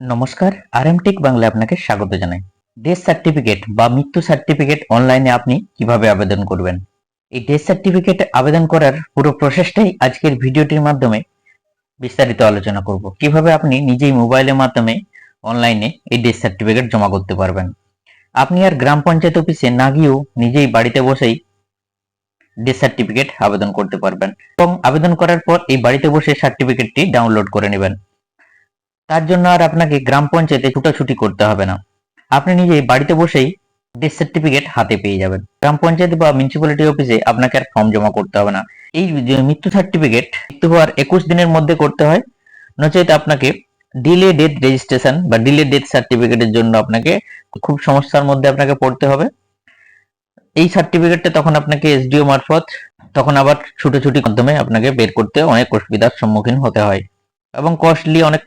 নমস্কার আরএমটেক বাংলা আপনাকে স্বাগত জানাই। ডেথ সার্টিফিকেট বা মৃত্যু সার্টিফিকেট অনলাইনে আপনি কীভাবে আবেদন করবেন? এই ডেথ সার্টিফিকেট আবেদন করার পুরো প্রসেসটাই আজকের ভিডিওটির মাধ্যমে বিস্তারিত আলোচনা করব। কীভাবে আপনি নিজেই মোবাইলের মাধ্যমে অনলাইনে এই ডেথ সার্টিফিকেট জমা করতে পারবেন? আপনি আর গ্রাম পঞ্চায়েত অফিসে না গিয়েও নিজেই বাড়িতে বসেই ডেথ সার্টিফিকেট আবেদন করতে পারবেন এবং আবেদন করার পর এই বাড়িতে বসে সার্টিফিকেটটি ডাউনলোড করে নেবেন। তার জন্য আর আপনাকে গ্রাম পঞ্চায়েতে ছুটাছুটি করতে হবে না। আপনি নিজেই বাড়িতে বসেই ডেথ সার্টিফিকেট হাতে পেয়ে যাবেন। গ্রাম পঞ্চায়েত বা মিউনিসিপ্যালিটি অফিসে আপনাকে আর ফর্ম জমা করতে হবে না। এই মৃত্যু সার্টিফিকেট মৃত্যু হওয়ার একুশ দিনের মধ্যে করতে হয়। নচেত আপনাকে ডিলে ডেথ রেজিস্ট্রেশন বা ডিলে ডেথ সার্টিফিকেটের জন্য আপনাকে খুব সমস্যার মধ্যে আপনাকে পড়তে হবে। এই সার্টিফিকেটটা তখন আপনাকে এসডিও মারফত, তখন আবার ছুটোছুটি মাধ্যমে আপনাকে বের করতে অনেক অসুবিধার সম্মুখীন হতে হয়। এবং কস্টলি অনেক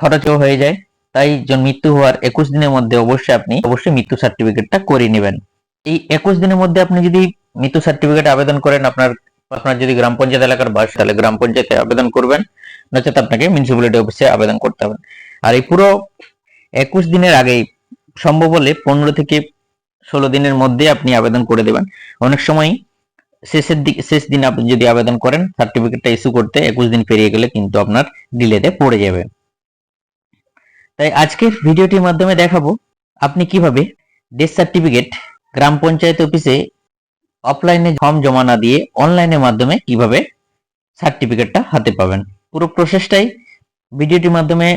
খরচও হয়ে যায়। তাই মৃত্যু হওয়ার একুশ দিনের মধ্যে অবশ্যই আপনি অবশ্যই মৃত্যু সার্টিফিকেটটা করে নেবেন। এই একুশ দিনের মধ্যে আপনি যদি মৃত্যু সার্টিফিকেট আবেদন করেন, আপনার আপনার যদি গ্রাম পঞ্চায়েত এলাকার বাস, তাহলে গ্রাম পঞ্চায়েতে আবেদন করবেন। নচেত আপনাকে মিউনিসিপ্যালিটি অফিসে আবেদন করতে হবে। আর এই পুরো একুশ দিনের আগেই সম্ভব হলে পনেরো থেকে ষোলো দিনের মধ্যে আপনি আবেদন করে দেবেন। অনেক সময় শেষের দিকে, শেষ দিন আপনি যদি আবেদন করেন সার্টিফিকেটটা ইস্যু করতে একুশ দিন পেরিয়ে গেলে কিন্তু আপনার ডিলেতে পড়ে যাবে। তাই আজকের ভিডিওটির মাধ্যমে দেখাবো আপনি কীভাবে ডেথ সার্টিফিকেট গ্রাম পঞ্চায়েত অফিসে অফলাইনে ফর্ম জমা না দিয়ে অনলাইনের মাধ্যমে কীভাবে সার্টিফিকেটটা হাতে পাবেন। পুরো প্রসেসটাই ভিডিওটির মাধ্যমে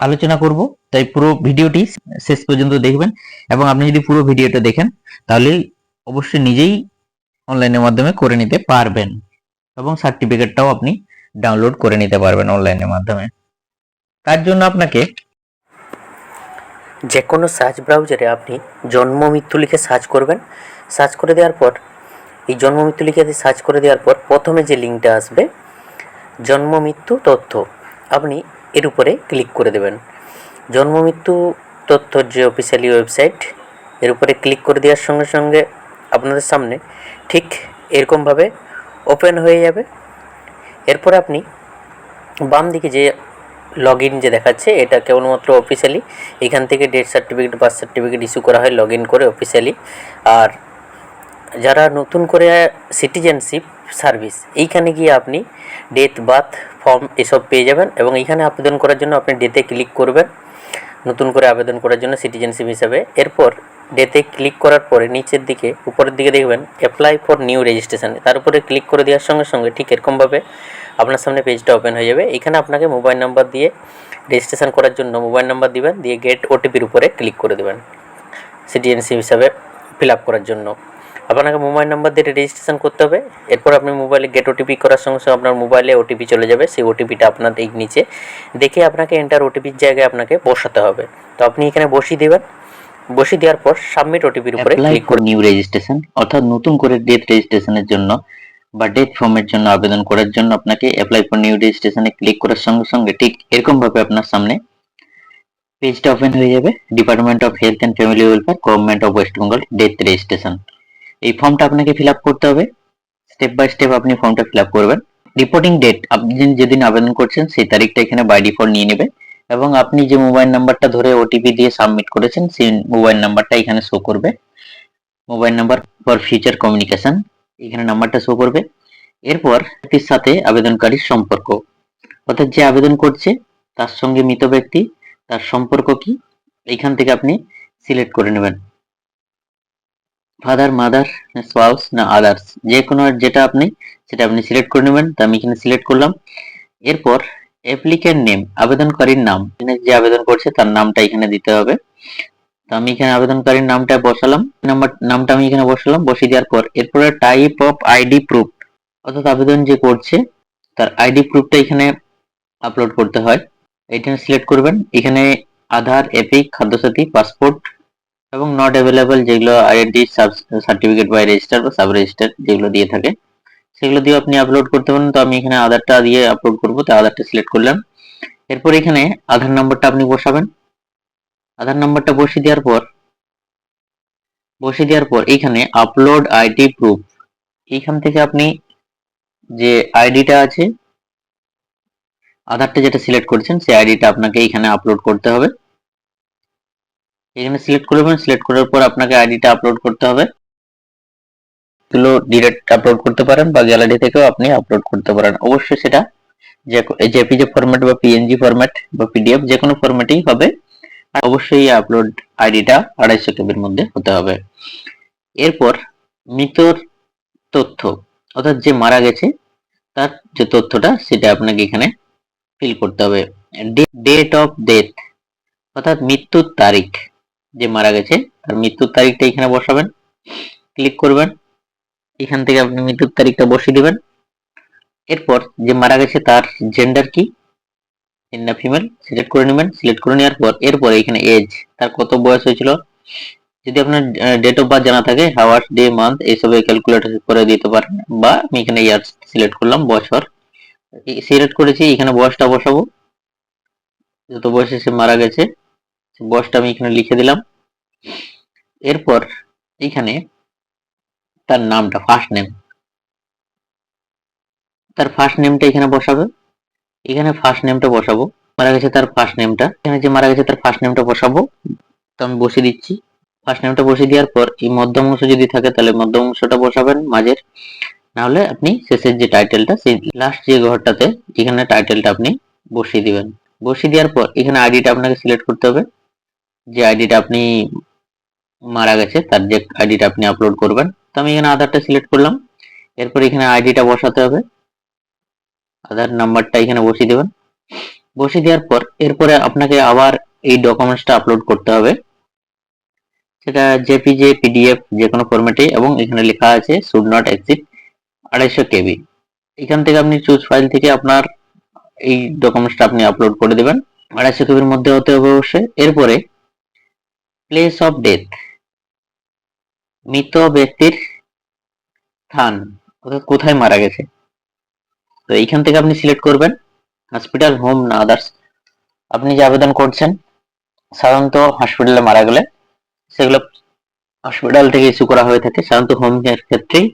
আলোচনা করব। তাই পুরো ভিডিওটি শেষ পর্যন্ত দেখবেন এবং আপনি যদি পুরো ভিডিওটা দেখেন, তাহলে অবশ্যই নিজেই অনলাইনের মাধ্যমে করে নিতে পারবেন এবং সার্টিফিকেটটাও আপনি ডাউনলোড করে নিতে পারবেন অনলাইনের মাধ্যমে। তার জন্য আপনাকে যে কোনো সার্চ ব্রাউজারে আপনি জন্ম মৃত্যু লিখে সার্চ করবেন। সার্চ করে দেওয়ার পর, এই জন্ম মৃত্যু লিখে সার্চ করে দেওয়ার পর প্রথমে যে লিঙ্কটা আসবে, জন্ম মৃত্যু তথ্য, আপনি এর উপরে ক্লিক করে দেবেন। জন্ম মৃত্যু তথ্যর যে অফিসিয়ালি ওয়েবসাইট এর উপরে ক্লিক করে দেওয়ার সঙ্গে সঙ্গে আপনাদের সামনে ঠিক এরকমভাবে ওপেন হয়ে যাবে। এরপর আপনি বাম দিকে যে লগ ইন যে দেখাচ্ছে, এটা কেবলমাত্র অফিসিয়ালি এখান থেকে death certificate birth certificate issue করা হয় লগ ইন করে অফিসিয়ালি আর যারা নতুন করে সিটিজেনশিপ সার্ভিস এইখানে গিয়ে আপনি ডেথ বার্থ ফর্ম এসব পেয়ে যাবেন এবং এইখানে আবেদন করার জন্য আপনি ডেতে ক্লিক করবেন। নতুন করে আবেদন করার জন্য সিটিজেনশিপ হিসাবে। এরপর ডেতে ক্লিক করার পরে নিচের দিকে, উপরের দিকে দেখবেন অ্যাপ্লাই ফর নিউ রেজিস্ট্রেশন তার উপরে ক্লিক করে দেওয়ার সঙ্গে সঙ্গে ঠিক এরকমভাবে আপনার সামনে পেজটা ওপেন হয়ে যাবে। এখানে আপনাকে মোবাইল নাম্বার দিয়ে রেজিস্ট্রেশন করার জন্য মোবাইল নাম্বার দিবেন দিয়ে গেট ওটিপির উপরে ক্লিক করে দেবেন। সিটিজেনশিপ হিসাবে ফিল আপ করার জন্য। আপনাকে মোবাইল নাম্বার দিয়ে রেজিস্ট্রেশন করতে হবে। এরপর আপনি মোবাইলে গেট ওটিপি করার সঙ্গে সঙ্গে আপনার মোবাইলে ওটিপি চলে যাবে। সেই ওটিপিটা আপনার এই নিচে দেখে আপনাকে এন্টার ওটিপির জায়গায় আপনাকে বসাতে হবে। তো আপনি এখানে বসিয়ে দেবেন। বসিয়ে দেওয়ার পর সাবমিট ওটিপির উপরে ক্লিক ফর নিউ রেজিস্ট্রেশন অর্থাৎ নতুন করে ডেথ রেজিস্ট্রেশনের জন্য বা ডেথ ফর্মের জন্য আবেদন করার জন্য আপনাকে অ্যাপ্লাই ফর নিউ রেজিস্ট্রেশনে ক্লিক করার সঙ্গে সঙ্গে ঠিক এরকম ভাবে আপনার সামনে পেজটা ওপেন হয়ে যাবে। Department of health and family welfare government of West Bengal death registration এই ফর্মটা আপনাকে ফিল করতে হবে। স্টেপ বাই স্টেপ আপনি ফর্মটা ফিল করবেন। রিপোর্টিং ডেট আপনি যেদিন আবেদন করছেন সেই তারিখটা এখানে বাই ডিফল্ট নিয়ে নেবে এবং আপনি যে মোবাইল নাম্বারটা ধরে ওটিপি দিয়ে সাবমিট করেছেন সেই মোবাইল নাম্বারটা এখানে শো করবে। Mobile number for future communication এখানে নাম্বারটা শো করবে। এরপর ব্যক্তির সাথে আবেদনকারীর সম্পর্ক। অর্থাৎ যে আবেদন করছে, তার সঙ্গে মৃত ব্যক্তি, তার সম্পর্ক কি, এইখান থেকে আপনি সিলেক্ট করে নেবেন। ফাদার মাদার স্পাউস না আদার্স যে কোনো যেটা আপনি, সেটা আপনি সিলেক্ট করে নেবেন। তো আমি এখানে সিলেক্ট করলাম। এরপর অ্যাপ্লিকেন্ট নেম আবেদনকারীর নাম। যে আবেদন করছে, তার নামটা এখানে দিতে হবে। আমি এখানে আবেদনকারীর নামটা বসালাম। নাম্বার, নামটা আমি এখানে বসালাম, বসিয়ে দেওয়ার পর এরপরে টাইপ অফ আইডি প্রুফ অর্থাৎ আবেদন যে করছে, তার আইডি প্রুফটা এখানে আপলোড করতে হয়। এটা সিলেক্ট করবেন। এখানে আধার, এপিক, খাদ্যসাথী পাসপোর্ট এবং নট অ্যাভেলেবল যেগুলো আইডেন্টি সার্টিফিকেট বা রেজিস্টার বা সাব রেজিস্টার যেগুলো দিয়ে থাকে, সেগুলো দিয়ে আপনি আপলোড করতে পারেন। তো আমি এখানে আধারটা দিয়ে আপলোড করব, তো আধারটা সিলেক্ট করলাম। এরপর এখানে আধার নাম্বারটা আপনি বসাবেন। আধার নাম্বারটা বসিয়ে দেওয়ার পর, বসিয়ে দেওয়ার পর এখানে আপলোড আইডি প্রুফ এইখান থেকে আপনি যে আইডিটা আছে, আধারটা যেটা সিলেক্ট করেছেন, সেই আইডিটা আপনাকে এখানে আপলোড করতে হবে। এখানে সিলেক্ট করবেন সিলেক্ট করার পর আপনাকে আইডিটা আপলোড করতে হবে। এগুলো ডিরেক্ট আপলোড করতে পারেন বা গ্যালারি থেকেও আপনি আপলোড করতে পারেন। অবশ্যই সেটা যে জেপিজে ফরম্যাট বা পিএনজি ফরম্যাট বা পিডিএফ যে কোনো ফরম্যাটেই হবে। অবশ্যই আপলোড আইডিটা আড়াইশো কেবির মধ্যে হতে হবে। এরপর মৃতর তথ্য, অর্থাৎ যে মারা গেছে, তার যে তথ্যটা, সেটা আপনাকে এখানে ফিল করতে হবে। ডেট অফ ডেথ অর্থাৎ মৃত্যুর তারিখ, যে মারা গেছে, তার মৃত্যুর তারিখটা এখানে বসাবেন। ক্লিক করবেন। এখান থেকে আপনি মৃত্যুর তারিখটা বসিয়ে দিবেন। এরপর যে মারা গেছে, তার জেন্ডার কি? না ফিমেল সিলেক্ট করে নেবেন সিলেক্ট করে নেওয়ার পর, এরপর এখানে এজ তার কত বয়স হয়েছিল? যদি আপনার ডেট অফ বার্থ জানা থাকে হাওয়ার্স ডে মান্থ এইসবে ক্যালকুলেট করে দিতে পারেন, বা আমি এখানে ইয়ার সিলেক্ট করলাম, বছর। সিলেক্ট করেছি, এখানে বয়সটা বসাবো। যত বয়সে সে মারা গেছে বয়সটা আমি এখানে লিখে দিলাম। এরপর এখানে তার নামটা ফার্স্ট নেম তার ফার্স্ট নেমটা এখানে বসাবে। এখানে ফার্স্ট নেমটা বসাবো। মারা গেছে তার ফার্স্ট নেমটা এখানে যে মারা গেছে তার ফার্স্ট নেমটা বসাবো। তো আমি বসিয়ে দিচ্ছি। ফার্স্ট নেমটা বসিয়ে দেওয়ার পর এই মধ্যম অংশ যদি থাকে তাহলে মধ্যম অংশটা বসাবেন মাঝের। নাহলে আপনি শেষের যে টাইটেলটা সেই লাস্ট যে ঘরটাতে এখানে টাইটেলটা আপনি বসিয়ে দিবেন। বসিয়ে দেওয়ার পর এখানে আইডিটা আপনাকে সিলেক্ট করতে হবে। যে আইডিটা আপনি মারা গেছে, তার যে আইডিটা আপনি আপলোড করবেন। তো আমি এখানে আধারটা সিলেক্ট করলাম। এরপর এখানে আইডিটা বসাতে হবে। আধার নাম্বারটা এখানে বসিয়ে দেবেন। বসিয়ে দেওয়ার পর এরপরে আপনাকে আবার এই ডকুমেন্টসটা আপলোড করতে হবে। সেটা জেপিজে পিডিএফ যে কোনো ফরম্যাটে এবং এখানে লেখা আছে শুড নট এক্সিট আড়াইশো কেবি। এখান থেকে আপনি চুজ ফাইল থেকে আপনার এই ডকুমেন্টসটা আপনি আপলোড করে দেবেন। আড়াইশো কেবির মধ্যে হতে হবে অবশ্যই। এরপরে প্লেস অফ ডেথ মৃত ব্যক্তির স্থান অর্থাৎ কোথায় মারা গেছে? তো এইখান থেকে আপনি সিলেক্ট করবেন। হসপিটাল হোম না আদার্স আপনি যে আবেদন করছেন, সাধারণত হসপিটালে মারা গেলে সেগুলো হসপিটাল থেকে ইস্যু করা হয়ে থাকে। সাধারণত হোম এর ক্ষেত্রেই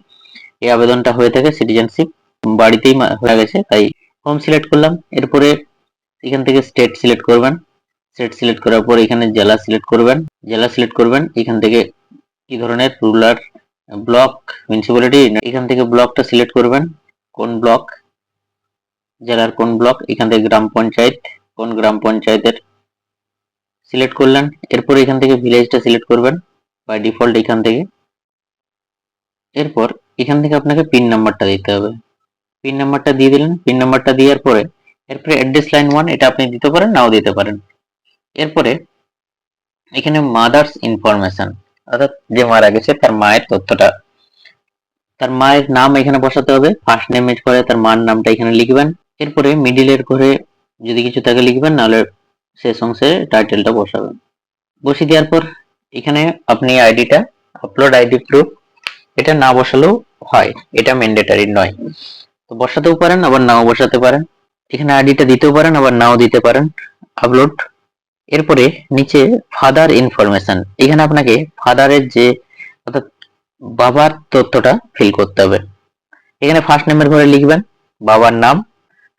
এই আবেদনটা হয়ে থাকে সিটিজেনশিপ বাড়িতেই হয়ে গেছে। তাই হোম সিলেক্ট করলাম। এরপরে এখান থেকে স্টেট সিলেক্ট করবেন। স্টেট সিলেক্ট করার পর এখানে জেলা সিলেক্ট করবেন। জেলা সিলেক্ট করবেন। এখান থেকে কি ধরনের রুলার ব্লক মিউনিসিপ্যালিটি এখান থেকে ব্লকটা সিলেক্ট করবেন। কোন ব্লক জেলার কোন ব্লক, এখান থেকে গ্রাম পঞ্চায়েত, কোন গ্রাম পঞ্চায়েতের সিলেক্ট করলেন, এরপর এখান থেকে ভিলেজটা সিলেক্ট করবেন বাই ডিফল্ট এখান থেকে। এরপর এখান থেকে আপনাকে পিন নাম্বারটা দিতে হবে। পিন নাম্বারটা দিয়ে দিলেন পিন নাম্বারটা দেওয়ার পরে এরপরে অ্যাড্রেস লাইন ওয়ান এটা আপনি দিতে পারেন, নাও দিতে পারেন। এরপরে এখানে মাদার্স ইনফরমেশন অর্থাৎ যে মারা গেছে, তার মায়ের তথ্যটা। তার মায়ের নাম এখানে বসাতে হবে ফার্স্ট নেম এর পরে তার মার নামটা এখানে লিখবেন। এরপরে মিডিলের ঘরে যদি কিছু থাকে লিখবেন, নাহলে শেষ অংশে টাইটেলটা বসাবেন। বসিয়ে দেওয়ার পর এখানে আপনি আইডিটা আপলোড আইডি প্রুফ এটা না বসালেও হয়। এটা ম্যান্ডেটারি নয়। তো বসাতেও পারেন, আবার নাও বসাতে পারেন। এখানে আইডিটা দিতেও পারেন, আবার নাও দিতে পারেন। আপলোড এরপরে নিচে ফাদার ইনফরমেশন এখানে আপনাকে ফাদারের যে, অর্থাৎ বাবার তথ্যটা ফিল করতে হবে। এখানে ফার্স্ট নেমের ঘরে লিখবেন, বাবার নাম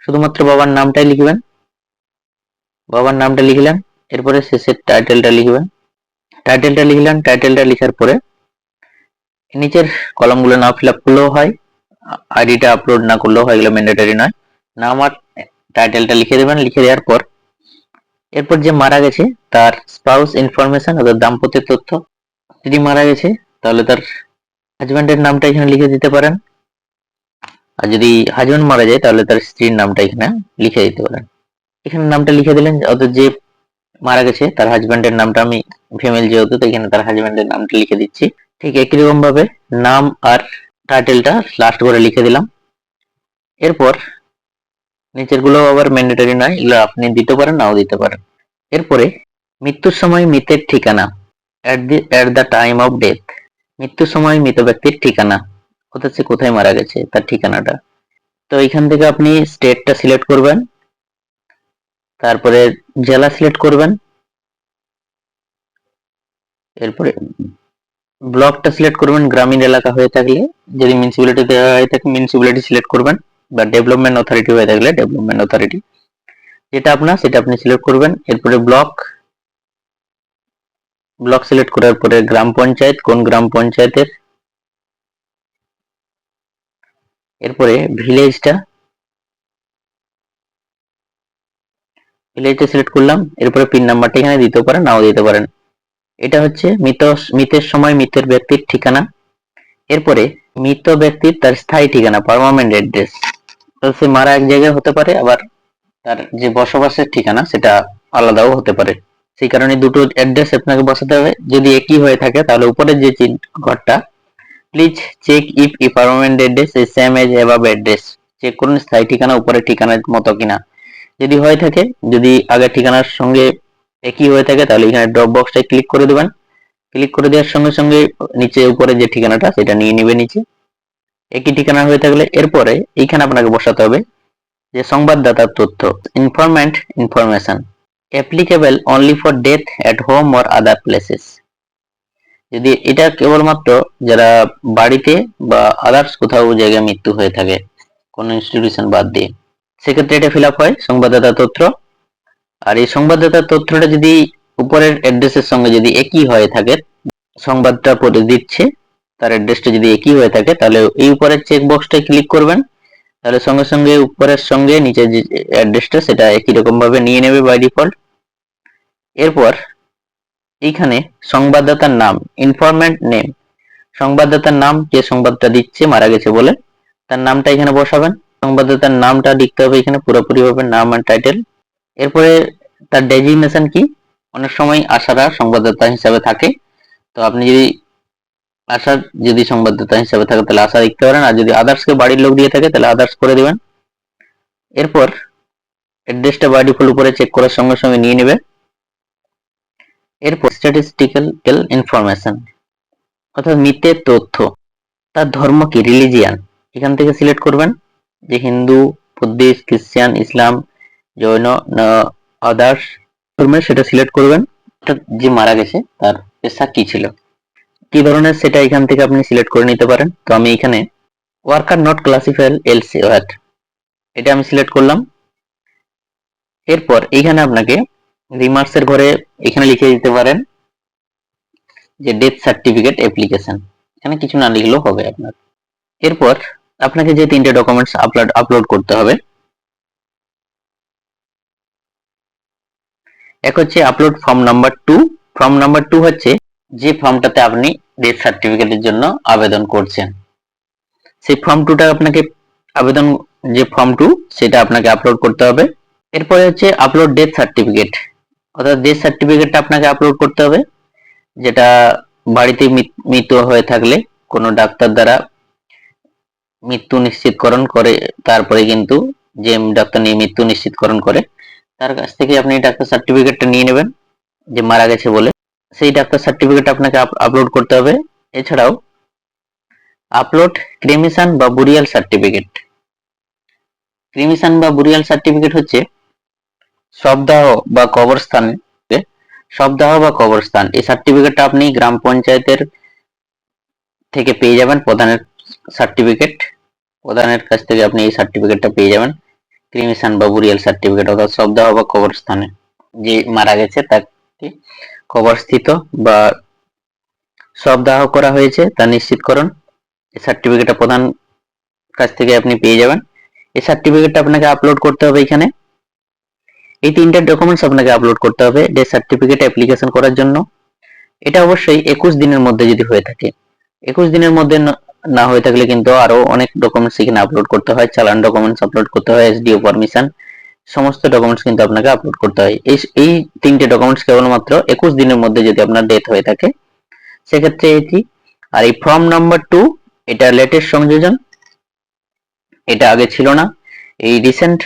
শুধুমাত্র বাবার নামটাই লিখবেন। বাবার নামটা লিখলেন, এরপরে শেষের টাইটেলটা লিখবেন। টাইটেলটা লিখলেন, টাইটেলটা লিখার পরে নিচের কলমগুলো না ফিল আপ করলেও হয়, আইডিটা আপলোড না করলেও হয়, এগুলো ম্যান্ডেটারি নয়। নাম আর টাইটেলটা লিখে দেবেন, লিখে দেওয়ার পর এরপর যে মারা গেছে, তার স্পাউস ইনফরমেশন অর্থাৎ দাম্পত্যের তথ্য, যদি মারা গেছে, তাহলে তার হাজব্যান্ডের নামটা এখানে লিখে দিতে পারেন। আর যদি হাজব্যান্ড মারা যায়, তাহলে তার স্ত্রীর নামটা এখানে লিখে দিতে পারেন। এখানে নামটা লিখে দিলেন, অর্থাৎ যে মারা গেছে, তার হাজব্যান্ডের নামটা আমি ফিমেল যেহেতু তো এখানে তার হাজব্যান্ডের নামটা লিখে দিচ্ছি। ঠিক একই রকম ভাবে নাম আর টাইটেলটা লাস্ট করে লিখে দিলাম। এরপর নিচেরগুলো আবার ম্যান্ডেটরি নয়, এগুলো আপনি দিতে পারেন, নাও দিতে পারেন। এরপরে মৃত্যুর সময় মৃতের ঠিকানা at the at the time of death মৃত্যুর সময় মৃত ব্যক্তির ঠিকানা। অর্থাৎ সে কোথায় মারা গেছে, তার ঠিকানাটা। তো এখান থেকে আপনি স্টেটটা সিলেক্ট করবেন, তারপরে জেলা সিলেক্ট করবেন, এরপরে ব্লকটা সিলেক্ট করবেন গ্রামীণ এলাকা হয়ে থাকলে, যদি মিউনিসিপ্যালিটি দেওয়া হয়ে থাকে মিউনিসিপ্যালিটি সিলেক্ট করবেন, বা ডেভেলপমেন্ট অথরিটি হয়ে থাকলে ডেভেলপমেন্ট অথরিটি যেটা আপনার সেটা আপনি সিলেক্ট করবেন, এরপরে ব্লক ব্লক সিলেক্ট করার পরে গ্রাম পঞ্চায়েত, কোন গ্রাম পঞ্চায়েতের এরপরে ভিলেজটা ভিলেজটা সিলেক্ট করলাম, এরপরে পিন নাম্বারটা এখানে দিতে পারেন, নাও দিতে পারেন। এটা হচ্ছে মৃত মৃতের সময় মৃতের ব্যক্তির ঠিকানা। এরপরে মৃত ব্যক্তির তার স্থায়ী ঠিকানা পারমানেন্ট অ্যাড্রেস সে মারা এক জায়গায় হতে পারে, আবার তার যে বসবাসের ঠিকানা, সেটা আলাদাও হতে পারে। সেই কারণে দুটো অ্যাড্রেস আপনাকে বসাতে হবে। যদি একই হয়ে থাকে, তাহলে উপরের যে ঘরটা please check if the permanent address is same as above address check করুন স্থায়ী ঠিকানা, উপরের ঠিকানার মতো কিনা। যদি হয়ে থাকে, যদি আগের ঠিকানার সঙ্গে একই হয়ে থাকে, তাহলে এখানে ড্রপ বক্সটায় ক্লিক করে দেবেন। ক্লিক করে দেওয়ার সঙ্গে সঙ্গে নিচে উপরে যে ঠিকানাটা, সেটা নিয়ে নিবে নিচে। একই ঠিকানা হয়ে থাকলে এরপরে এইখানে আপনাকে বসাতে হবে যে সংবাদদাতার তথ্য informant information applicable only for death at home or other places যদি এটা কেবলমাত্র যারা বাড়িতে বা আদার্স কোথাও জায়গায় মৃত্যু হয়ে থাকে, কোনো ইনস্টিটিউশন বাদ দিয়ে, সেক্ষেত্রে এটা ফিল হয় সংবাদদাতা তথ্য। আর এই সংবাদদাতা তথ্যটা যদি উপরের অ্যাড্রেসের সঙ্গে যদি একই হয়ে থাকে, সংবাদটা পড়ে দিচ্ছে, তার অ্যাড্রেসটা যদি একই হয়ে থাকে, তাহলে এই উপরের চেক বক্সটায় ক্লিক করবেন। তাহলে সঙ্গে সঙ্গে উপরের সঙ্গে নিচে যে অ্যাড্রেসটা সেটা একই রকম ভাবে নিয়ে নেবে বাই ডিফল্ট এরপর এইখানে সংবাদদাতার নাম ইনফরমেন্ট নেম সংবাদদাতার নাম, যে সংবাদটা দিচ্ছে মারা গেছে বলে, তার নামটা এখানে বসাবেন। সংবাদদাতার নামটা লিখতে হবে এখানে পুরোপুরি ভাবে নাম আর টাইটেল এরপরে তার ডেজিগনেশন কি? অনেক সময় আশারা সংবাদদাতা হিসাবে থাকে। তো আপনি যদি আশা যদি সংবাদদাতা হিসাবে থাকে, তাহলে আশা লিখতে পারেন। আর যদি আদার্স কে বাড়ির লোক দিয়ে থাকে, তাহলে আদার্স করে দিবেন। এরপর অ্যাড্রেসটা বাই ডিফল্ট উপরে চেক করার সঙ্গে সঙ্গে নিয়ে নেবে। এরপর স্ট্যাটিস্টিক্যাল ইনফরমেশন অর্থাৎ মৃতের তথ্য, তার ধর্ম কি? রিলিজিয়ান এখান থেকে সিলেক্ট করবেন যে হিন্দু বুদ্ধিস্ট খ্রিস্টান ইসলাম জৈন আদার্স ধর্মের সেটা সিলেক্ট করবেন। যে মারা গেছে, তার পেশা কি ছিল? কি ধরনের সেটা এখান থেকে আপনি সিলেক্ট করে নিতে পারেন? তো আমি এখানে worker not classified else what এটা আমি সিলেক্ট করলাম। এরপর এইখানে আপনাকে রিমার্কস এর ঘরে এখানে লিখে দিতে পারেন যে ডেথ সার্টিফিকেট অ্যাপ্লিকেশন এখানে কিছু না লিখলেও হবে আপনার। এরপর আপনাকে যে তিনটে ডকুমেন্টস আপলোড আপলোড করতে হবে, এক হচ্ছে upload form number two form number two হচ্ছে যে ফর্মটাতে আপনি ডেথ সার্টিফিকেটের জন্য আবেদন করছেন। সেই ফর্ম টুটা আপনাকে আবেদন, যে ফর্ম টু সেটা আপনাকে আপলোড করতে হবে। এরপরে হচ্ছে আপলোড ডেথ সার্টিফিকেট অর্থাৎ ডেথ সার্টিফিকেটটা আপনাকে আপলোড করতে হবে, যেটা বাড়িতে মৃত্যু হয়ে থাকলে কোনো ডাক্তার দ্বারা মৃত্যু নিশ্চিতকরণ করে, তারপরে কিন্তু যে ডাক্তার নিয়ে মৃত্যু নিশ্চিতকরণ করে, তার কাছ থেকে আপনি ডাক্তার সার্টিফিকেটটা নিয়ে নেবেন, যে মারা গেছে বলে। সেই ডাক্তার সার্টিফিকেট আপনাকে আপলোড করতে হবে। এছাড়াও আপলোড ক্রিমিশন বা বুরিয়াল সার্টিফিকেট ক্রিমিশন বা বুরিয়াল সার্টিফিকেট হচ্ছে শবদাহ বা কবরস্থান শবদাহ বা কবরস্থান, এই সার্টিফিকেটটা আপনি গ্রাম পঞ্চায়েতের থেকে পেয়ে যাবেন, প্রধানের সার্টিফিকেট প্রধানের কাছ থেকে আপনি এই সার্টিফিকেটটা পেয়ে যাবেন ক্রিমিশন বা বুরিয়াল সার্টিফিকেট অর্থাৎ শবদাহ বা কবরস্থানে। যে মারা গেছে তাকে কবরস্থিত বা শবদাহ করা হয়েছে, তা নিশ্চিতকরণ এই সার্টিফিকেটটা প্রধান কাছ থেকে আপনি পেয়ে যাবেন। এই সার্টিফিকেটটা আপনাকে আপলোড করতে হবে এখানে। এই তিনটা ডকুমেন্টস আপনাকে আপলোড করতে হবে ডেথ সার্টিফিকেট অ্যাপ্লিকেশন করার জন্য। এটা অবশ্যই একুশ দিনের মধ্যে যদি হয়ে থাকে। একুশ দিনের মধ্যে ন- হয়ে থাকলে কিন্তু আরও অনেক ডকুমেন্টস এখানে আপলোড করতে হয়, চালান ডকুমেন্টস আপলোড করতে হয় এসডিও পারমিশন সমস্ত ডকুমেন্টস কিন্তু আপনাকে আপলোড করতে হয়। এই এই তিনটে ডকুমেন্টস কেবলমাত্র একুশ দিনের মধ্যে যদি আপনার ডেথ হয়ে থাকে, সেক্ষেত্রে এটি, আর এই ফর্ম নাম্বার টু এটা লেটেস্ট সংযোজন, এটা আগে ছিল না। এই রিসেন্ট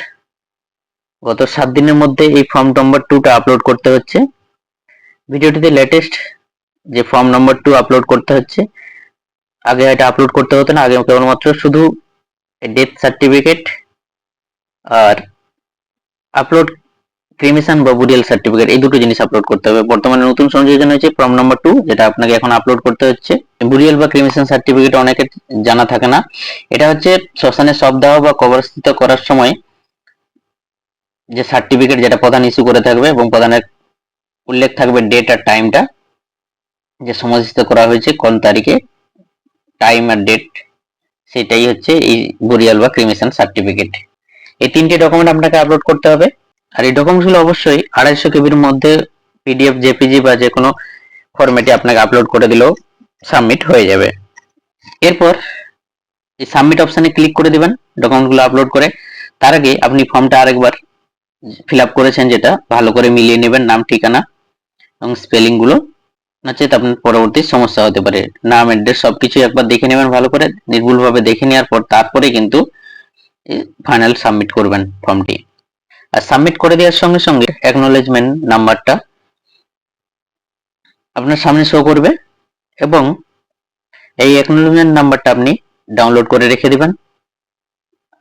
গত সাত দিনের মধ্যে এই ফর্ম নাম্বার টুটা আপলোড করতে হচ্ছে। ভিডিওটিতে লেটেস্ট যে ফর্ম নাম্বার টু আপলোড করতে হচ্ছে, আগে এটা আপলোড করতে হতো না, আগে কেবলমাত্র শুধু ডেথ সার্টিফিকেট আর আপলোড ক্রিমিশন বা বুরিয়াল সার্টিফিকেট এই দুটো জিনিস আপলোড করতে হবে। বর্তমানে নতুন সংযোজন হয়েছে ফর্ম নাম্বার টু যেটা আপনাকে এখন আপলোড করতে হচ্ছে। বুরিয়াল বা ক্রিমিশন সার্টিফিকেট অনেকের জানা থাকে না। এটা হচ্ছে শ্মশানে শবদাহ বা কবরস্থিত করার সময় যে সার্টিফিকেট যেটা প্রধান ইস্যু করে থাকবে এবং প্রধানের উল্লেখ থাকবে ডেট আর টাইমটা যে সমাধিস্থ করা হয়েছে, কোন তারিখে টাইম আর ডেট সেটাই হচ্ছে এই বরিয়াল বা ক্রিমেশন সার্টিফিকেট এই তিনটে ডকুমেন্ট আপনাকে আপলোড করতে হবে। আর এই ডকুমেন্টগুলো অবশ্যই আড়াইশো কেবির মধ্যে পিডিএফ জেপিজি বা যে কোনো ফরম্যাটে আপনাকে আপলোড করে দিলেও সাবমিট হয়ে যাবে। এরপর এই সাবমিট অপশানে ক্লিক করে দিবেন ডকুমেন্টগুলো আপলোড করে। তার আগে আপনি ফর্মটা আরেকবার ফিল আপ করেছেন যেটা, ভালো করে মিলিয়ে নেবেন নাম, ঠিকানা এবং স্পেলিংগুলো। নচেত আপনার পরবর্তী সমস্যা হতে পারে। নাম অ্যাড্রেস সবকিছু একবার দেখে নেবেন ভালো করে, নির্ভুলভাবে দেখে নেওয়ার পর তারপরে কিন্তু ফাইনাল সাবমিট করবেন ফর্মটি আর সাবমিট করে দেওয়ার সঙ্গে সঙ্গে অ্যাকনোলেজমেন্ট নাম্বারটা আপনার সামনে শো করবে এবং এই অ্যাকনোলেজমেন্ট নাম্বারটা আপনি ডাউনলোড করে রেখে দিবেন।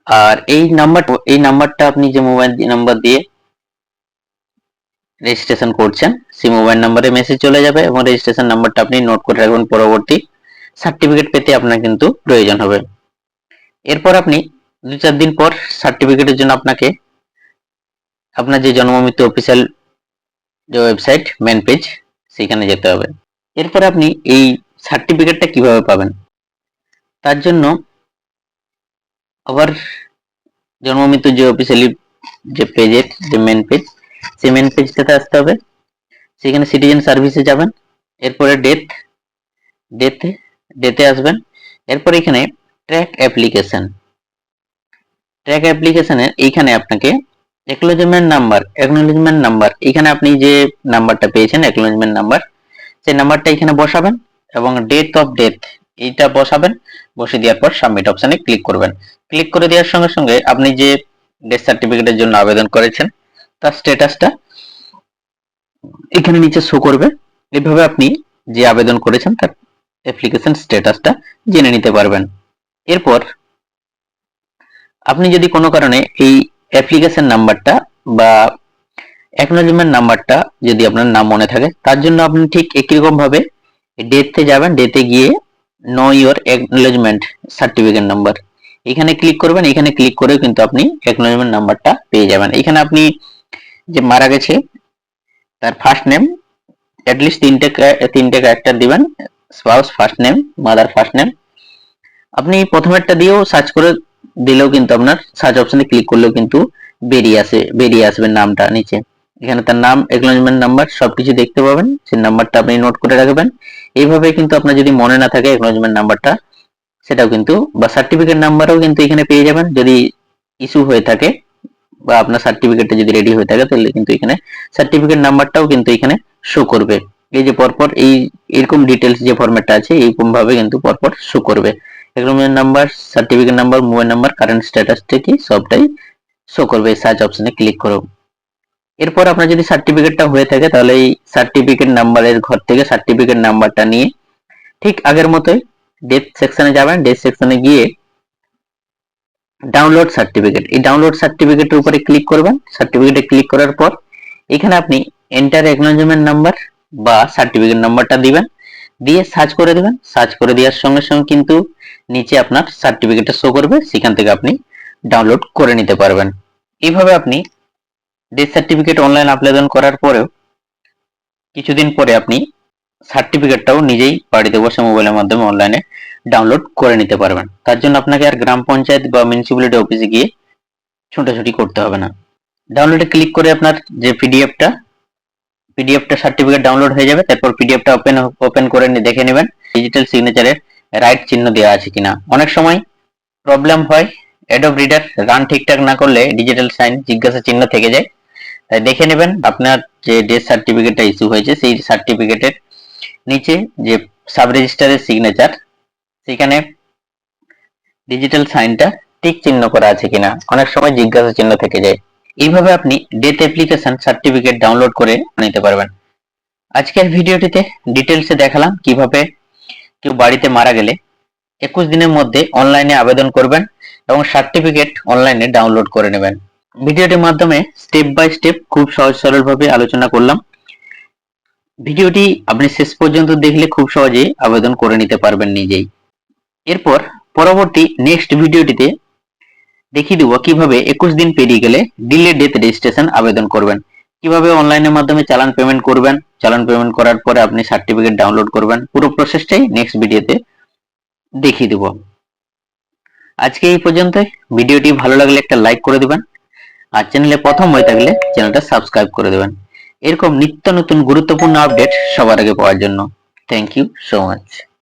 আর এই নাম্বার এই নাম্বারটা আপনি যে মোবাইল নাম্বার দিয়ে রেজিস্ট্রেশন করছেন, সেই মোবাইল নাম্বারে মেসেজ চলে যাবে এবং রেজিস্ট্রেশন নাম্বারটা আপনি নোট করে রাখবেন, পরবর্তী সার্টিফিকেট পেতে আপনার কিন্তু প্রয়োজন হবে। এরপর আপনি দু চার দিন পর সার্টিফিকেটের জন্য আপনাকে, আপনার যে জন্ম মৃত্যু অফিসিয়াল যে ওয়েবসাইট মেন পেজ সেখানে যেতে হবে। এরপর আপনি এই সার্টিফিকেটটা কীভাবে পাবেন? তার জন্য আবার জন্ম মৃত্যু যে অফিসিয়ালি যে পেজের যে মেন পেজ সেই মেন পেজটাতে আসতে হবে। সেখানে সিটিজেন সার্ভিসে যাবেন, এরপরে ডেথ ডেথে ডেতে আসবেন। এরপর এখানে ট্র্যাক অ্যাপ্লিকেশন ট্র্যাক অ্যাপ্লিকেশনের এইখানে আপনাকে অ্যাকনোলেজমেন্ট নাম্বার অ্যাকনোলেজমেন্ট নাম্বার এখানে আপনি যে নাম্বারটা পেয়েছেন অ্যাকনোলেজমেন্ট নাম্বার সেই নাম্বারটা এখানে বসাবেন এবং ডেট অফ ডেথ এইটা বসাবেন বসে দেওয়ার পর সাবমিট অপশনে ক্লিক করবেন। ক্লিক করে দেওয়ার সঙ্গে সঙ্গে আপনি যে ডেথ সার্টিফিকেটের জন্য আবেদন করেছেন, তার স্ট্যাটাসটা এখানে নিচে শো করবে। এভাবে আপনি যে আবেদন করেছেন, তার অ্যাপ্লিকেশন স্ট্যাটাসটা জেনে নিতে পারবেন। এরপর আপনি যদি কোনো কারণে এই অ্যাপ্লিকেশন নাম্বারটা বা অ্যাকনোলেজমেন্ট নাম্বারটা যদি আপনার নাম মনে থাকে, তার জন্য আপনি ঠিক একই রকম ভাবে ডেটতে যাবেন। ডেটে গিয়ে know your acknowledgement certificate number এখানে ক্লিক করবেন, এখানে ক্লিক করেও কিন্তু আপনি অ্যাকনোলেজমেন্ট নাম্বারটা পেয়ে যাবেন। এখানে আপনি যে মারা গেছে, তার ফার্স্ট নেম অ্যাটলিস্ট তিনটে তিনটে ক্যারেক্টার দিবেন spouse first name mother first name আপনি প্রথমেরটা দিয়েও সার্চ করে দিলেও কিন্তু আপনার সার্চ অপশনে ক্লিক করলেও কিন্তু বেরিয়ে আসে, বেরিয়ে আসবে নামটা নিচে। এখানে তার নাম অ্যাকনোলেজমেন্ট নাম্বার সবকিছু দেখতে পাবেন। সেই নাম্বারটা আপনি নোট করে রাখবেন। এইভাবে কিন্তু আপনার যদি মনে না থাকে অ্যাকনোলেজমেন্ট নাম্বারটা সেটাও কিন্তু, বা সার্টিফিকেট নাম্বারও কিন্তু এখানে পেয়ে যাবেন। যদি ইস্যু হয়ে থাকে, বা আপনার সার্টিফিকেটটা যদি রেডি হয়ে থাকে, তাহলে কিন্তু এখানে সার্টিফিকেট নাম্বারটাও কিন্তু এখানে শো করবে। এই যে পরপর, এই এরকম ডিটেলস যে ফরম্যাটটা আছে এইরকম ভাবে কিন্তু পরপর শো করবে। Agreement number certificate number mobile number current স্ট্যাটাসটা কি সবটাই শো করবে। সার্চ অপশনে ক্লিক করো এরপর আপনার যদি সার্টিফিকেটটা হয়ে থাকে, তাহলে এই সার্টিফিকেট নাম্বারের ঘর থেকে সার্টিফিকেট নাম্বারটা নিয়ে ঠিক আগের মতোই ডেথ সেকশনে যাবেন। ডেথ সেকশনে গিয়ে ডাউনলোড সার্টিফিকেট এই ডাউনলোড সার্টিফিকেটের উপরে ক্লিক করবেন। সার্টিফিকেটে ক্লিক করার পর এখানে আপনি এন্টার অ্যাকনোলেজমেন্ট নাম্বার বা সার্টিফিকেট নাম্বারটা দিবেন। দিয়ে সার্চ করে দেবেন। সার্চ করে দেওয়ার সঙ্গে সঙ্গে কিন্তু নিচে আপনার সার্টিফিকেটটা শো করবে। সেখান থেকে আপনি ডাউনলোড করে নিতে পারবেন। এইভাবে আপনি ডেথ সার্টিফিকেট অনলাইন আবেদন করার পরেও কিছুদিন পরে আপনি সার্টিফিকেটটাও নিজেই বাড়িতে বসে মোবাইলের মাধ্যমে অনলাইনে ডাউনলোড করে নিতে পারবেন। তার জন্য আপনাকে আর গ্রাম পঞ্চায়েত বা মিউনিসিপ্যালিটি অফিসে গিয়ে ছোটাছুটি করতে হবে না। ডাউনলোডে ক্লিক করে আপনার যে পিডিএফটা পিডিএফটা সার্টিফিকেট ডাউনলোড হয়ে যাবে, তারপর পিডিএফটা ওপেন ওপেন করে দেখে নেবেন ডিজিটাল সিগনেচারের রাইট চিহ্ন দেওয়া আছে কিনা। অনেক সময় প্রবলেম হয় অ্যাডব রিডার রান ঠিকঠাক না করলে ডিজিটাল সাইন জিজ্ঞাসা চিহ্ন থেকে যায়। দেখে নেবেন, আপনার যে ডেথ সার্টিফিকেটটা ইস্যু হয়েছে, সেই সার্টিফিকেটের নিচে যে সাব রেজিস্টারের সিগনেচার সেখানে ডিজিটাল সাইনটা টিক চিহ্ন করা আছে কিনা। অনেক সময় জিজ্ঞাসা চিহ্ন থেকে যায়। এইভাবে আপনি ডেথ অ্যাপ্লিকেশন সার্টিফিকেট ডাউনলোড করে নিতে পারবেন। আজকের ভিডিওটিতে ডিটেলসে দেখালাম কীভাবে কেউ বাড়িতে মারা গেলে একুশ দিনের মধ্যে অনলাইনে আবেদন করবেন এবং সার্টিফিকেট অনলাইনে ডাউনলোড করে নেবেন। ভিডিওটির মাধ্যমে স্টেপ বাই স্টেপ খুব সহজ সরলভাবে আলোচনা করলাম। ভিডিওটি আপনি শেষ পর্যন্ত দেখলে খুব সহজেই আবেদন করে নিতে পারবেন নিজেই। এরপর পরবর্তী নেক্সট ভিডিওটিতে দেখিয়ে দিব কীভাবে একুশ দিন পেরিয়ে গেলে ডিলে ডেথ রেজিস্ট্রেশন আবেদন করবেন। কীভাবে অনলাইনের মাধ্যমে চালান পেমেন্ট করবেন। চালান পেমেন্ট করার পরে আপনি সার্টিফিকেট ডাউনলোড করবেন। পুরো প্রসেসটাই নেক্সট ভিডিওতে দেখিয়ে দেব। আজকে এই পর্যন্তই। ভিডিওটি ভালো লাগলে একটা লাইক করে দিবেন। আর চ্যানেলে প্রথম হয়ে থাকলে চ্যানেলটা সাবস্ক্রাইব করে দেবেন। এরকম নিত্য নতুন গুরুত্বপূর্ণ আপডেট সবার আগে পাওয়ার জন্য। Thank you so much